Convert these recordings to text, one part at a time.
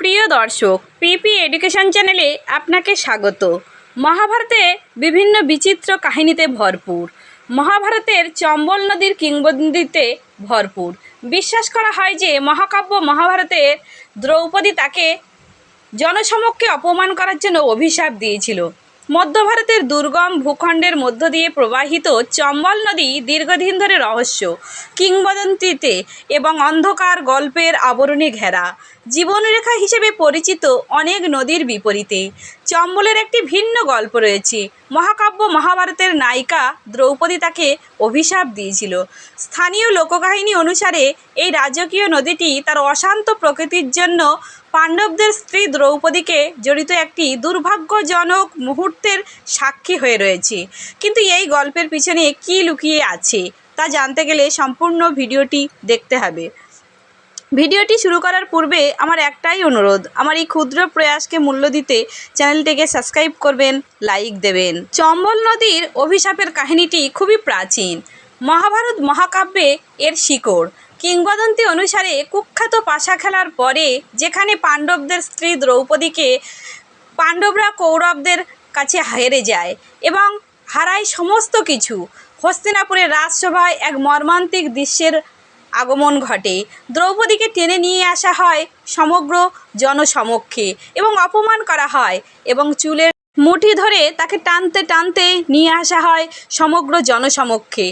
প্রিয় দর্শক, পিপি এডুকেশন চ্যানেলে আপনাকে স্বাগত। মহাভারতে বিভিন্ন বিচিত্র কাহিনীতে ভরপুর। মহাভারতের চম্বল নদীর কিংবদন্তিতে ভরপুর। বিশ্বাস করা হয় যে মহাকাব্য মহাভারতের দ্রৌপদী তাকে জনসমক্ষে অপমান করার জন্য অভিশাপ দিয়েছিল। মধ্য ভারতের দুর্গম ভূখণ্ডের মধ্য দিয়ে প্রবাহিত চম্বল নদী দীর্ঘদিন ধরে রহস্য, কিংবদন্তিতে এবং অন্ধকার গল্পের আবরণে ঘেরা। জীবনরেখা হিসেবে পরিচিত অনেক নদীর বিপরীতে। চম্বলের একটি ভিন্ন গল্প রয়েছে। মহাকাব্য মহাভারতের নায়িকা দ্রৌপদী তাকে অভিশাপ দিয়েছিল। স্থানীয় লোককাহিনী অনুসারে এই রাজকীয় নদীটি তার অশান্ত প্রকৃতির জন্য পাণ্ডবদের স্ত্রী দ্রৌপদীকে জড়িত একটি দুর্ভাগ্যজনক মুহূর্তের সাক্ষী হয়ে রয়েছে। কিন্তু এই গল্পের পিছনে কী লুকিয়ে আছে তা জানতে গেলে সম্পূর্ণ ভিডিওটি দেখতে হবে। ভিডিওটি শুরু করার পূর্বে আমার একটাই অনুরোধ, আমার এই ক্ষুদ্র প্রয়াসকে মূল্য দিতে চ্যানেলটিকে সাবস্ক্রাইব করবেন, লাইক দেবেন। চম্বল নদীর অভিশাপের কাহিনীটি খুবই প্রাচীন। মহাভারত মহাকাব্যে এর শিকড়। কিংবদন্তি অনুসারে কুখ্যাত পাশা খেলার পরে যেখানে পাণ্ডবদের স্ত্রী দ্রৌপদীকে পাণ্ডবরা কৌরবদের কাছে হেরে যায় এবং হারায় সমস্ত কিছু, হস্তিনাপুরের রাজসভায় এক মর্মান্তিক দৃশ্যের আগমন ঘটে। দ্রৌপদীকে টেনে নিয়ে আসা হয় সমগ্র জনসমক্ষে এবং অপমান করা হয় এবং চুলের মুঠি ধরে তাকে টানতে টানতে নিয়ে আসা হয় সমগ্র জনসমক্ষে।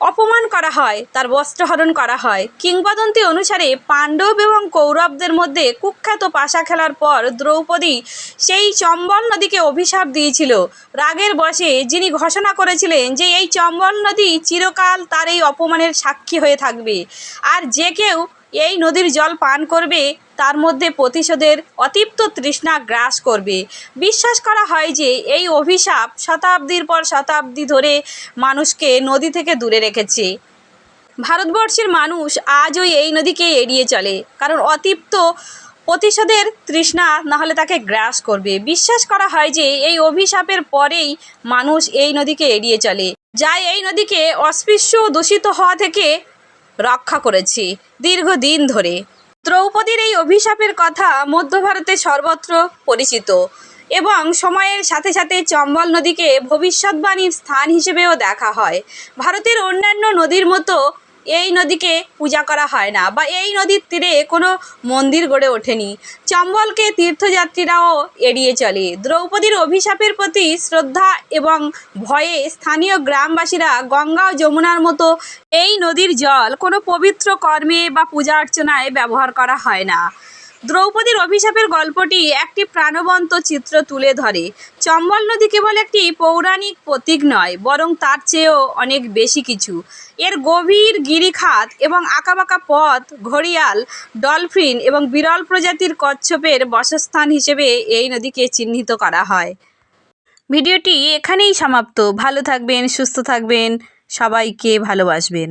অপমান করা হয়, তার বস্ত্রহরণ করা হয়। কিংবদন্তি অনুসারে পাণ্ডব এবং কৌরবদের মধ্যে কুখ্যাত পাশা খেলার পর দ্রৌপদী সেই চম্বল নদীকে অভিশাপ দিয়েছিল। রাগের বশে যিনি ঘোষণা করেছিলেন যে এই চম্বল নদী চিরকাল তার এই অপমানের সাক্ষী হয়ে থাকবে। আর যে কেউ এই নদীর জল পান করবে, তার মধ্যে প্রতিশোধের অতিপ্ত তৃষ্ণা গ্রাস করবে। বিশ্বাস করা হয় যে, এই অভিশাপ শতাব্দীর পর শতাব্দী ধরে মানুষকে নদী থেকে দূরে রেখেছে। ভারতবর্ষের মানুষ আজও এই নদীকে এড়িয়ে চলে, কারণ অতিপ্ত প্রতিশোধের তৃষ্ণা নাহলে তাকে গ্রাস করবে। বিশ্বাস করা হয় যে, এই অভিশাপের পরেই মানুষ এই নদীকে এড়িয়ে চলে। যা এই নদীকে অস্পৃশ্য দূষিত হওয়া থেকে রক্ষা করেছি দীর্ঘদিন ধরে। দ্রৌপদীর এই অভিশাপের কথা মধ্য ভারতে সর্বত্র পরিচিত এবং সময়ের সাথে সাথে চম্বল নদীকে ভবিষ্যৎবাণীর স্থান হিসেবেও দেখা হয়। ভারতের অন্যান্য নদীর মতো এই নদীকে পূজা করা হয় না বা এই নদীর তীরে কোনো মন্দির গড়ে ওঠেনি। চম্বলকে তীর্থযাত্রীরাও এড়িয়ে চলে। দ্রৌপদীর অভিশাপের প্রতি শ্রদ্ধা এবং ভয়ে স্থানীয় গ্রামবাসীরা গঙ্গা ও যমুনার মতো এই নদীর জল কোনো পবিত্র কর্মে বা পূজা অর্চনায় ব্যবহার করা হয় না। দ্রৌপদীর অভিশাপের গল্পটি একটি প্রাণবন্ত চিত্র তুলে ধরে। চম্বল নদী কেবল একটি পৌরাণিক প্রতীক নয়, বরং তার চেয়েও অনেক বেশি কিছু। এর গভীর গিরিখাত এবং আঁকাবাঁকা পথ, ঘড়িয়াল, ডলফিন এবং বিরল প্রজাতির কচ্ছপের বাসস্থান হিসেবে এই নদীকে চিহ্নিত করা হয়। ভিডিওটি এখানেই সমাপ্ত। ভালো থাকবেন, সুস্থ থাকবেন। সবাইকে ভালোবাসবেন।